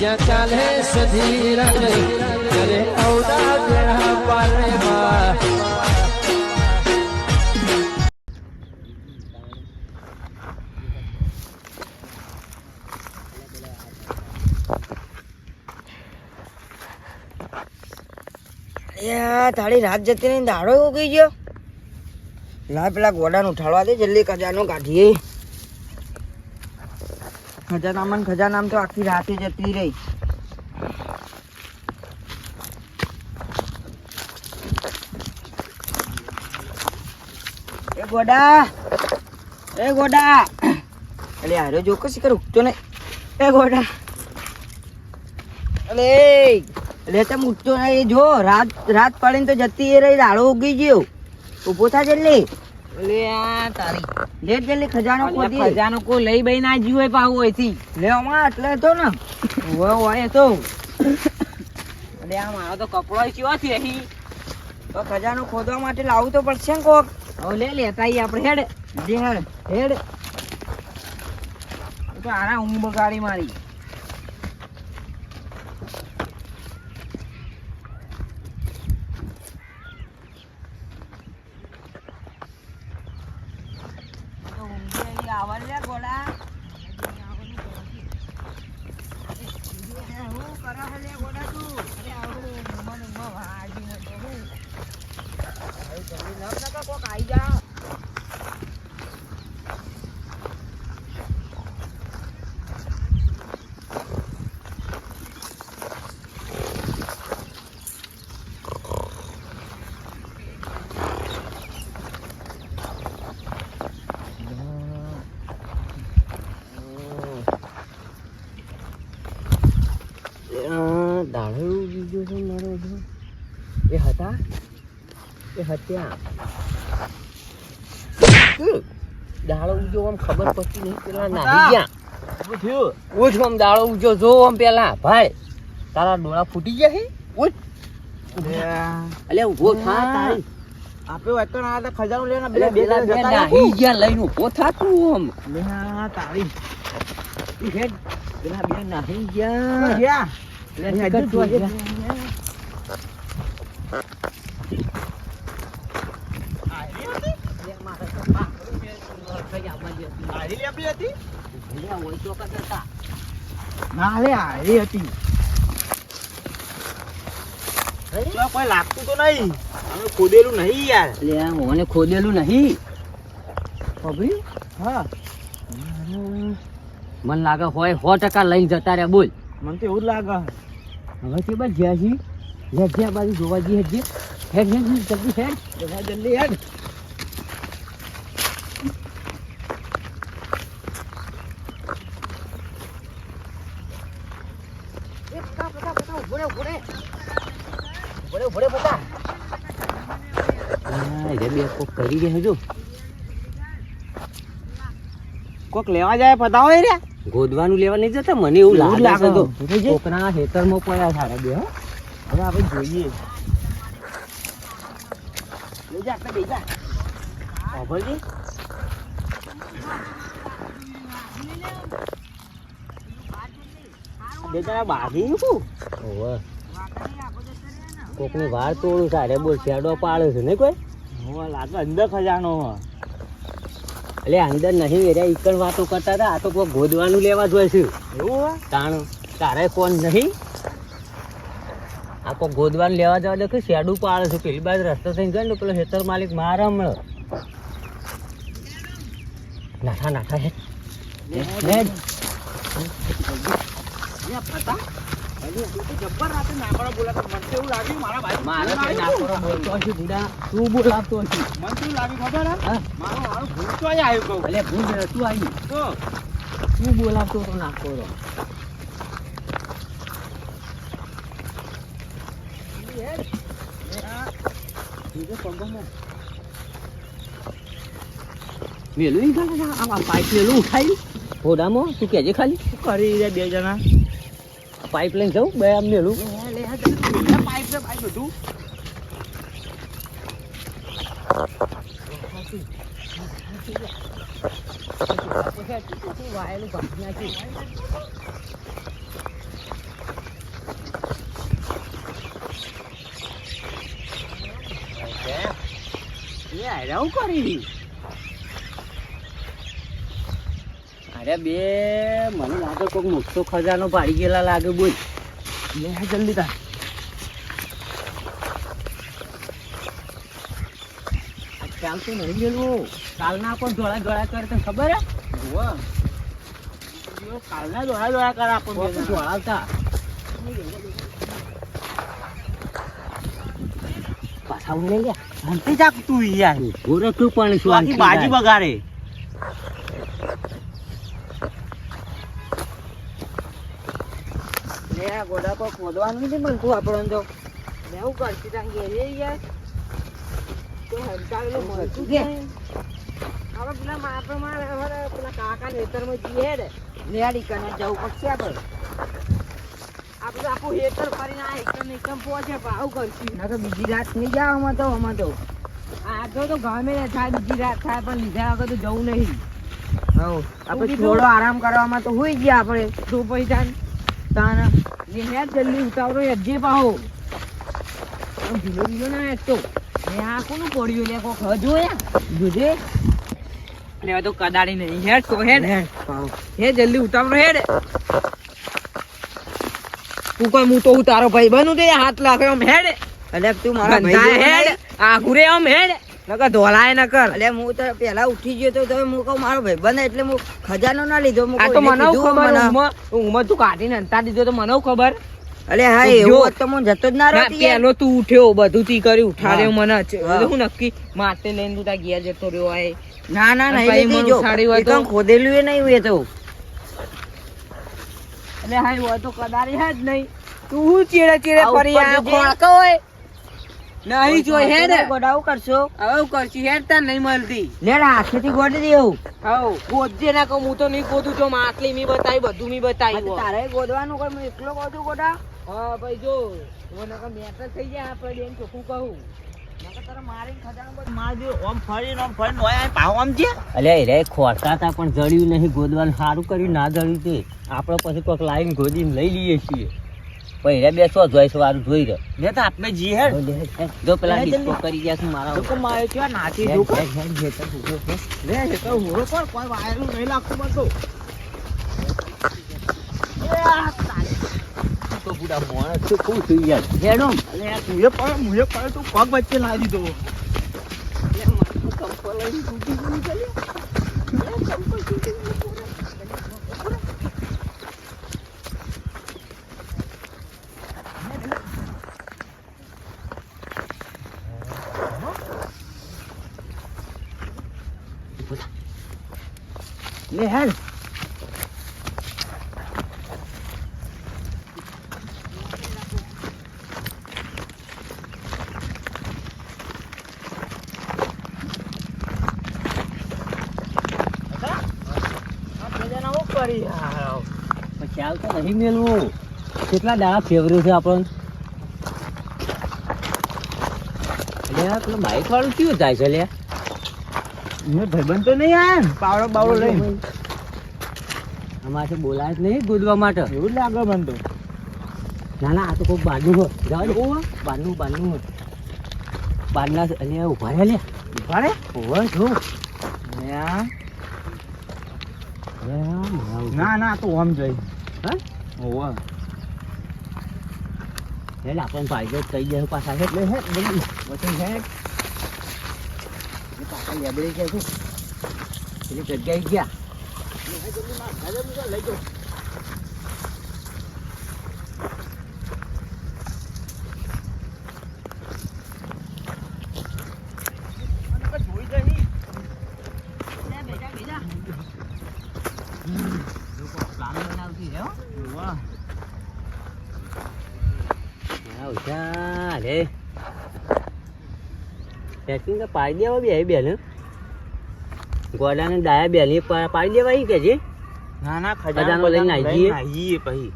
જ્યાં ચાલે સધીરજ ત્યારે અવડા બેડા પારે માં યા તારી રાત જતી દાડો ઉગી ગયો. ના પેલા ગોડાનું ઉઠાડવા દે, જલ્દી કજાનો કાઢીએ. ખજાનામાં ને ખજાનામાં તો આખી રાતે જતી રહી. એ ગોડા એ ગોડા. એટલે હારો જો કશી કર ઉઠતો નહીં. એ ગોડા. અલે એટલે તમે ઉઠતો નહીં. જો, રાત રાત પડીને તો જતી એ રહી, દાડો ઉગી ગયો. ઊભો થાય જલ્દી લે આ તારી. લેટ જલ્દી ખજાનો ખોદી. ખજાનો કો લઈ બઈ ના જીવે પાહુ હોયથી. લેવામાં એટલે તો ને. હોય હોય તો. અરે આ મારો તો કપડો ચિયો છે તો ખજાનો ખોદવા માટે લાવવું તો પડશે ને કોક. હવે લે લેતા આપણે હેડ. જે હેડ. હેડ. તો ઊંઘ બગાડી મારી તો ઊંઘી એવી આવડ લે ગોડા હું કરે છે લે ગોડા તું અરે આવડું ઊંઘમાં ને ઊંઘમાં વાગીને તો હું. હવે જલ્દી નખ નખા કોક આઈ જા દાડો જો એ હતા? એ હત્યા. દાડો ઉજો આમ ખબર પડતી નહીં પેલા નાહી ગયા. ઉઠ આમ દાડો ઉજો જો આમ પેલા. ભાઈ તારા ડોળા ફૂટી ગયા છે ઉઠ. અલે ઊભો થા તારી. આપણે વતન આ તો ખજાનો લેવાના બે બે નાહી ગયા લઈને ઊભો થા તું આમ. તારી હેડ. પેલા બે નાહી ગયા. ગયા લે ટિકટ જો ગયા ના લે હારી હતી કોઈ લાગતું તો નહીં. અમે ખોદેલું નહીં યાર. મને ખોદેલું નહીં. ખબર હા. મને લાગે હોય સો ટકા લઈને જતા રહ્યા બોલ. મને તો એવું લાગે. હવે તે બસ જ્યાં છી જ્યાં બાજુ જોવા જઈએ હેડ હેડ જલ્દી હેડ. જલ્દી હેડ હા, રે બે કોક કરી રહ્યા જો કોક લેવા જાય પતાવો રે? ગોદવાનું લેવા નહીં જતા? મને એવું લાગે લાગે. તો. કોકના ખેતરમાં પડ્યા સારા બે હવે આપણે જોઈએ. લઈ જા આપણે લઈ જા. સાંભળજી બે જણા બાંધી શું? ઓવે. કોકની વાર તોડું સારે બોલ શેડો પાડે છે ને કોઈ? હોવા લાગે અંદર ખજાનો હો એટલે અંદર નહીં એરા ઈકણ વાતો કરતા હતા આ તો કોઈ ગોદવાનું લેવા જોઈએ છે. એવું તાણ તારે કોણ નહીં? આ કોઈ ગોદવાનું લેવા જવા દે કે શેડું પાડે છે? પેલી બાજુ રસ્તો થઈ ગયો ને પેલો હેતર માલિક મારા હમણાં નાઠા નાઠા હે. જબ્બર રાતે નાકડો બોલાતો. મને એવું લાગ્યું મારા ભાઈ મારે તો બોલતો હશે બુડા. તું બોલાવતો હશે. મને તો લાગ્યું ખબર હે? મારો મારો તો આવ્યો કહું. ભૂલ તું આવી તો. તું બોલાવતો તો નાકોરો મેલું ઈ ગાલે આ પાઇપ લેલું ઉઠાયું ઘોડામાં તું કેજે ખાલી? કરી રહ્યા બે જણા. પાઇપ લઈને જવું બે એમને હેલું પાઇપ છે પાઇપ બધું વાયેલું ભાગ્યાથી એ આવું કરી અરે બે મને લાગે કોઈક મોટો ખજાનો પાડી ગયેલા લાગે બોલ. લે જલ્દી તાર કાલ તો નહીં ગયેલું. કાલના પણ ધોળા ધોળા કરે તને ખબર હે? કાલના ધોળા ધોળા કરે આપણને. ધોળાવતા. પાછા ઉડે ગયા તું યાર તું પણ શું બાજી બગાડે. લે ગોડા પર ખોદવાનું નથી મળતું આપણને તો. કરતી તાન ઘેરે યાર તો હંતાવેલું મળતું જ નહીં. હવે પેલા આપણે મારે હવે પેલા કાકા ખેતરમાં જઈએ હેડે. લેડી કને જવું પડશે આપણે આપણે આખું હેતર ફરીને આ એકદમ એકદમ પહોંચે આવું કરશું. ના તો બીજી રાત નહીં જાવ આમાં તો આમાં તો. આજે તો ગમે ને થાય બીજી રાત થાય પણ લીધા વગર તો જવું નહીં. આપણે થોડો આરામ કરવામાં તો હોઈ ગયા આપણે. શું પૈસા તાન જલ્દી ઉતાવળો અજે પાહો. ઢીલો ઢીલો ના તો. ને આ કોનું પડ્યું લે? કોક હજો યા જોજે લેવા તો કદાડી નહીં. હેડ તો હેડ હે જલ્દી ઉતાવળો હેડ તું કોઈ હું તો ઉતારો ભાઈ બનું તે હાથ લાગે એમ હેડ અલે તું બંધાય હેડ આઘુરે આમ હેડ નકર ધોલાય ન કર અલે હું તો પેલા ઉઠી ગયો તો તમે હું કહું મારો ભાઈ બને એટલે હું ખજાનો ના લીધો. આ તો મને ખબર. ઊંઘમાં તું કાઢીને અંતા દીધો તો મને ખબર. અલે હા એવું તો હું જતો જ ના રહ્યો પેલો તું ઉઠ્યો બધું તી કરી ઉઠાડ્યો મને. હું. નક્કી માતે લઈને તું ત્યાં ઘેર જતો રહ્યો આય. ના ના ના મને જો. એ તો? ખોદેલું એ નહીં એ તો. એટલે હા હોય તો કદારી હે જ નહીં. તું ચેડે ચેડે ફરી આ ખોળકો હોય. નહીં જો હે ને ગોડાવું કરશો હવે હું કરશી હેડ તાર નહીં મળતી. લે હાથેથી ગોડી દે એવું. હવ. ગોદજે ના કહું હું તો નહીં ગોદું જો માટલી મી બતાવી બધું મી બતાવી તારે ગોદવાનું કોઈ હું એકલો ગોદું ગોડા? હા ભાઈ જો. હવે નકર મેટર થઈ જાય આપણે બેન ચોખ્ખું કહું? પણ જડ્યું નહીં ગોદવાનું સારું કર્યું ના જડ્યું તે. આપડે પછી કોઈક લાઈન ગોદીને લઈ લઈએ છીએ. પછી રે બેસો જોઈશ વારું જોઈ રહ્યો. લે તો આપણે જી હે જો પેલા ડિસ્કો કરી ગયા છું મારા લોકો મારે છે હેડ, હેડ. લે એ તો હોરો પર કોઈ વાયરું નહીં લાગતું મને તો. તો બુડા માણસ તો શું થઈ ગયા હેડો અલે તું એ પડે મુએ પડે તું પગ વચ્ચે લાવી દીધો લે પછી આવ તો નહીં મેલવું. કેટલા દાણા ફેવર્યું છે આપણને? એટલે પેલું બાઈક વાળું કેવું જાય છે, અલ્યા? મેં ભાઈબંધ તો નહીં આયા ને પાવડો બાવડો લઈને. અમારે બોલાય જ નહીં ગોદવા માટે. એવું લાગે મને તો. ના ના આ તો કોઈ બારનું હોય. જવા દે બારનું બારનું હો બારના અહીંયા ઊભા રહે લ્યા ઊભા રે ઓવે જો. ના ના તો ઓમ જોઈ. હા? ઓવા. દે પાછા હેઠ લે હેઠ જલ્દી વચન હેઠ એ પાછા લેબડી ગયા છે પેલી જગ્યાએ ગયા પ્લાન બનાવતી છે હો ઓવા હા સેટિંગ તો પાડી દેવા બે બેન ગોડાને ડાયા બેન પાડી દેવા કે છે? ના ના ખજાનો લઈને આવીએ. આવીએ પછી.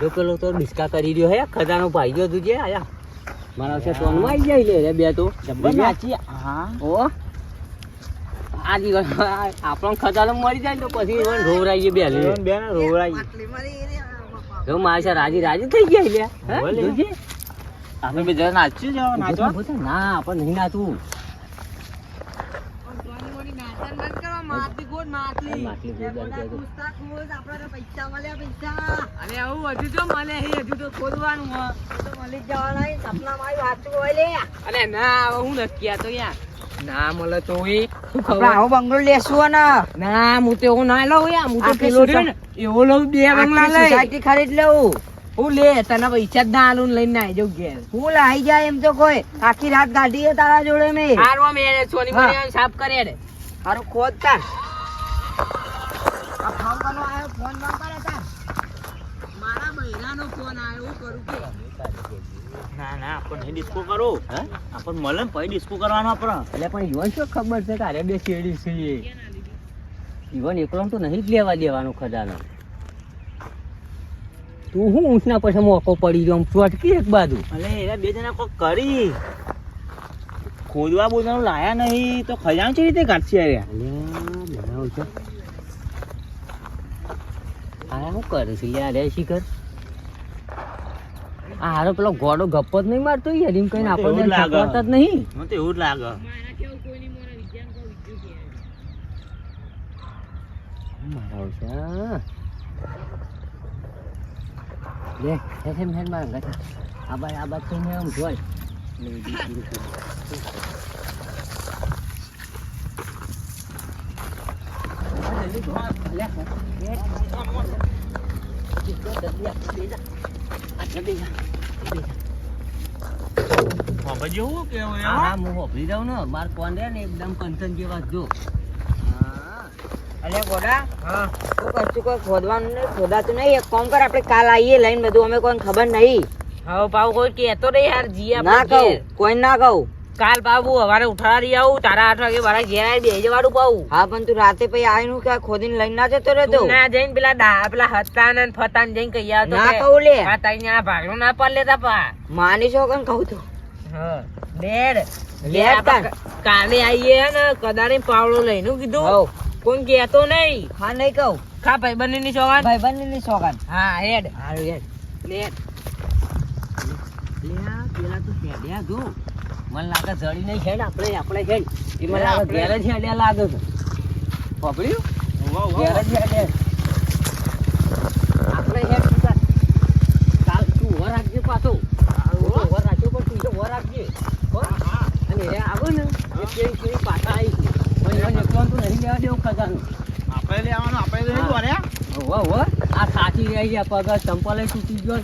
જો પેલો તો ડિસ્કા કરી રહ્યો હે ખજાનો ભાઈ ગયો તું જે આયા. મારા છે ટોનમાં આવી જાય લે રે બે તો. નાચી હા. ઓ આ દિવસ આપણો ખજાનો મરી જાય તો પછી એને ઢોરાઈએ બે લે ને બેન રોવરાઈ. જો મારા છે રાજી રાજી થઈ ગયા લે હોવે આપણે બે જણા નાચ્યું છે નાચવા? ના પણ નહીં નાચવું. ના હું નક્કી તો ના મળે તો બંગલો લેશું ના હું તો એવું ના લઉં યાર. હું તો આખી પેલો રહ્યો ને એવો લઉં બે બંગલા લઈ. ખરીદ લેવું હું લે તને પૈસા જ ના આલું ને લઈને આવી જાઉં ઘેર. હું લાઈ જાય એમ તો કોઈ. આખી રાત કાઢી તારા જોડે મેં હારવા મેરે સોની. મને સાફ કરે રે. હારું ખોદ તાર. આ ફોન કરનો આયો ફોન ન કરે તાર. મારા મહિનાનો ફોન આવ્યો હું કરું કે? ના ના આપણે ડિસ્કો કરો. હે? આપણને મળે ને પછી ડિસ્કો કરવાનો આપણે. એટલે પણ યુવન શું ખબર છે તારે બે શેડી છે ઈવન એકલો તો નહીં જ લેવા દેવાનો ખજાનો. તું હું ઊંચના પછી મોકો પડી ગયો ચોટકી એક બાજુ. અલે એરા બે જણા કોક કરી. ખોદવા બોદવાનું લાયા નહીં તો ખજાન છે રીતે કાઢશે યાર? અલ્યા, બનાવું છે. આ શું કરે છે યાર એ શિખર? આ હારો પેલો ગોડો ગપ્પો જ નહીં મારતો યાર એમ કઈ આપણને લાગતા જ નહીં. મને તો એવું જ લાગે. મારા છે આ. લે હેઠ મારા ગાંઠે. આ બાજુ આ બાજુ થઈને આમ જોઈ એટલે બીજું પૂરું કરું. હવે જેવું કેવું હા હા હું હોભળી દઉં ને મારે રે ને એકદમ કંચન જેવા જો અલે ગોડા તું કશું કોઈ ખોદવાનું નહીં ખોદાતું નહીં. એક કામ કર આપણે કાલ આવીએ લઈને બધું. અમે કોઈને ખબર નહીં. હવે ભાવ કોઈ કહેતો નહીં યાર જી ના કહું. કોઈ ના કહું. કાલ બાબુ હવારે ઉઠાડી આવું તારા આઠ વાગે મારા ઘેર આવી બે જવાડું પાવું હા પણ તું રાતે પછી આવીને કે ખોદીને લઈને ના જતો રહેતો ના જઈને પેલા દા પેલા હતા ને ફતાન જઈને કહી આવતો ના કહું લે. આ તારી આ ભાગલો ના પાડ લેતા પા. માની છો કન કહું તો? હા બેડ. કાલે આવીએ ને કદાળી પાવડો લઈને હું કીધું. કોઈ કેતો નહીં? હા નહીં કહું. ખા ભાઈ બંને ની સોગાન? ભાઈ બંને ની સોગન. હા હેડ. હારું યાર લે. પેલા તું હેડ્યા જો મને લાગે જડી નહીં હેડ આપણે આપણે હેડ. એ મને લાગે ઘેર જ હેડ્યા લાગે છે. પકડ્યું? ઘેર જ હેડ્યા. આપણે હેડ કાલ તું ઊભો રાખજે પાછો. હું રાખ્યો પણ તું ઊભો રાખજે. અને એ આવો ને. એ કેવી કેવી પાછા આવી. મને એકલો તો નહીં લેવા દેવું ખજાનું આપણે લેવાનું આપણે દોર્યા. હોવે, હોવે. આ સાચી રહી છે પગ ચંપલ તૂટી ગયો.